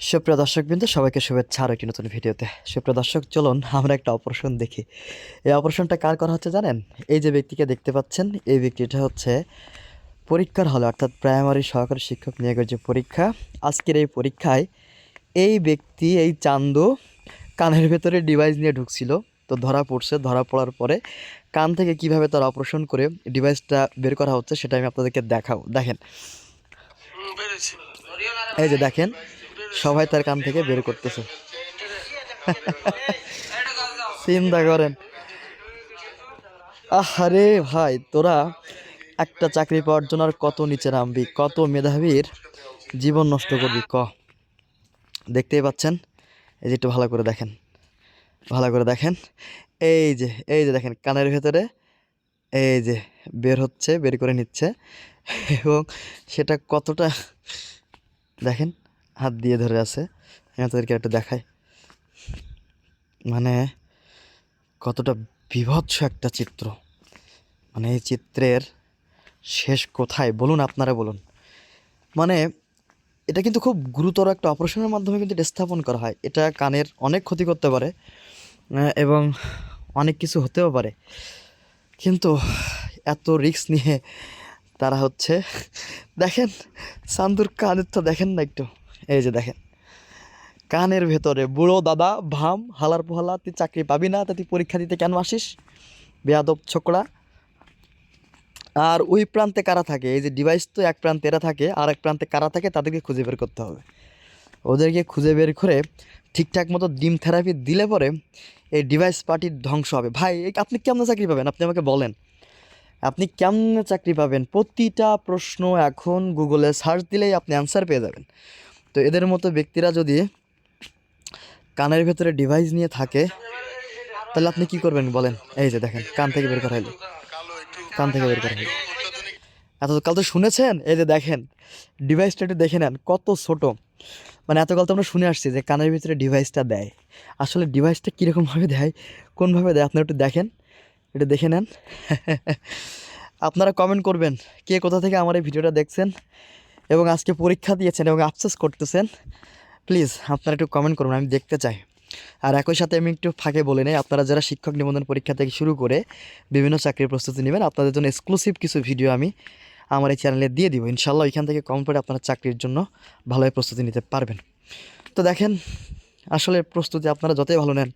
সুপ্রিয় দর্শকবৃন্দ সবাইকে শুভেচ্ছা আরও একটি নতুন ভিডিওতে। সুপ্রিয় দর্শক চলুন আমরা একটা অপারেশন দেখি। এই অপারেশনটা কার করা হচ্ছে জানেন? এই যে ব্যক্তিকে দেখতে পাচ্ছেন এই ব্যক্তিটা হচ্ছে পরীক্ষার হলে অর্থাৎ প্রাইমারি সহকারী শিক্ষক নিয়োগের যে পরীক্ষা আজকের এই পরীক্ষায় এই ব্যক্তি এই চান্দু কানের ভেতরে ডিভাইস নিয়ে ঢুকছিল। তো ধরা পড়ছে ধরা পড়ার পরে কান থেকে কীভাবে তার অপারেশন করে ডিভাইসটা বের করা হচ্ছে সেটা আমি আপনাদেরকে দেখাবো। দেখেন। এই যে দেখেন সবাই তার কান থেকে বের করতেছে। চিন্তা করেন। আহারে ভাই, তোরা একটা চাকরি পাওয়ার জন্য আর কত নিচে নামবি, কত মেধাবীর জীবন নষ্ট করবি, ক। দেখতেই পাচ্ছেন? এই যে একটু ভালো করে দেখেন। ভালো করে দেখেন। এই যে এই যে দেখেন, কানের ভেতরে এই যে বের হচ্ছে, বের করে নিচ্ছে। এবং সেটা কতটা দেখেন হাত দিয়ে ধরে আছে। আমি আপনাদেরকে একটু দেখাই। মানে কতটা বিভৎস একটা চিত্র। মানে এই চিত্রের শেষ কোথায় বলুন আপনারা বলুন। মানে এটা কিন্তু খুব গুরুতর একটা অপারেশনের মাধ্যমে কিন্তু এটা স্থাপন করা হয়। এটা কানের অনেক ক্ষতি করতে পারে এবং অনেক কিছু হতেও পারে। কিন্তু এত রিস্ক নিয়ে তারা হচ্ছে, দেখেন, সান্দুর তো দেখেন না একটু। এই যে দেখেন। কানের ভেতরে, বুড়ো দাদা, ভাম, হালার পোহালা, তুই চাকরি পাবি না, তা তুই পরীক্ষা দিতে কেন আসিস? বেয়াদব ছোকরা। আর ওই প্রান্তে কারা থাকে? এই যে ডিভাইস তো এক প্রান্তে এরা থাকে, আর এক প্রান্তে কারা থাকে, তাদেরকে খুঁজে বের করতে হবে। ওদেরকে খুঁজে বের করে ঠিকঠাক মতো ডিম থেরাপি দিলে পরে এই ডিভাইস পার্টির ধ্বংস হবে। ভাই আপনি কেমন চাকরি পাবেন? আপনি আমাকে বলেন। আপনি কেমন চাকরি পাবেন? প্রতিটা প্রশ্ন এখন গুগলে সার্চ দিলেই আপনি অ্যান্সার পেয়ে যাবেন। তো এদের মতো ব্যক্তিরা যদি কানের ভেতরে ডিভাইস নিয়ে থাকে, তাহলে আপনি কি করবেন বলেন? এই যে দেখেন, কান থেকে বের করা হলো। কান থেকে বের করা হলো। এতকাল তো শুনেছেন? এই যে দেখেন ডিভাইসটা একটু দেখে নেন, কত ছোট। মানে এতকাল তো আমরা শুনে আসছি যে কানের ভিতরে ডিভাইসটা দেয়। আসলে ডিভাইসটা কীরকমভাবে দেয় কোনভাবে দেয়, আপনারা একটু দেখেন, একটু দেখে নেন। আপনারা কমেন্ট করবেন, কে কোথা থেকে আমার এই ভিডিওটা দেখছেন? এবং আজকে পরীক্ষা দিয়েছেন এবং আফসোস করতেছেন। প্লিজ, আপনারা একটু কমেন্ট করুন, আমি দেখতে চাই। আর একই সাথে আমি একটু ফাঁকে বলে নেই, আপনারা যারা শিক্ষক নিবন্ধন পরীক্ষা থেকে শুরু করে বিভিন্ন চাকরির প্রস্তুতি নেবেন, আপনাদের জন্য এক্সক্লুসিভ কিছু ভিডিও আমি আমার এই চ্যানেলে দিয়ে দিব। ইনশাল্লাহ ওইখান থেকে কম করে আপনারা চাকরির জন্য ভালোভাবে প্রস্তুতি নিতে পারবেন। তো দেখেন, আসলে প্রস্তুতি আপনারা যতই ভালো নেন,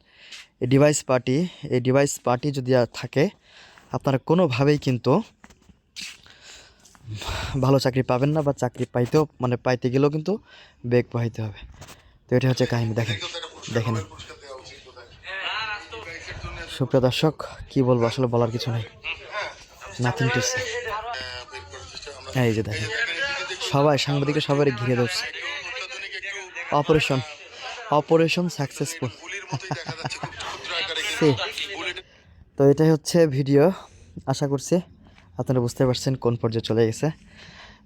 এই ডিভাইস পার্টি এই ডিভাইস পার্টি যদি থাকে, আপনারা কোনোভাবেই কিন্তু ভালো চাকরি পাবেন না বা চাকরি পাইতেও মানে পাইতে গেলেও কিন্তু বেগ পাইতে হবে। তো এটা হচ্ছে কাহিনী, দেখেন দেখেন। সুপ্রিয় দর্শক, কী বলব, আসলে বলার কিছু নেই। নাথিং টু সে এই যে দেখেন, সবাই সাংবাদিকে সবাই ঘিরে ধরছে। অপারেশন অপারেশন সাকসেসফুল তো এটাই হচ্ছে ভিডিও আশা করছি আপনারা বুঝতে পারছেন কোন পর্যায়ে চলে গেছে।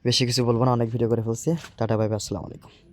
বেশি কিছু বলব না, অনেক ভিডিও করে ফেলছি। টাটা বাই আসসালামু আলাইকুম।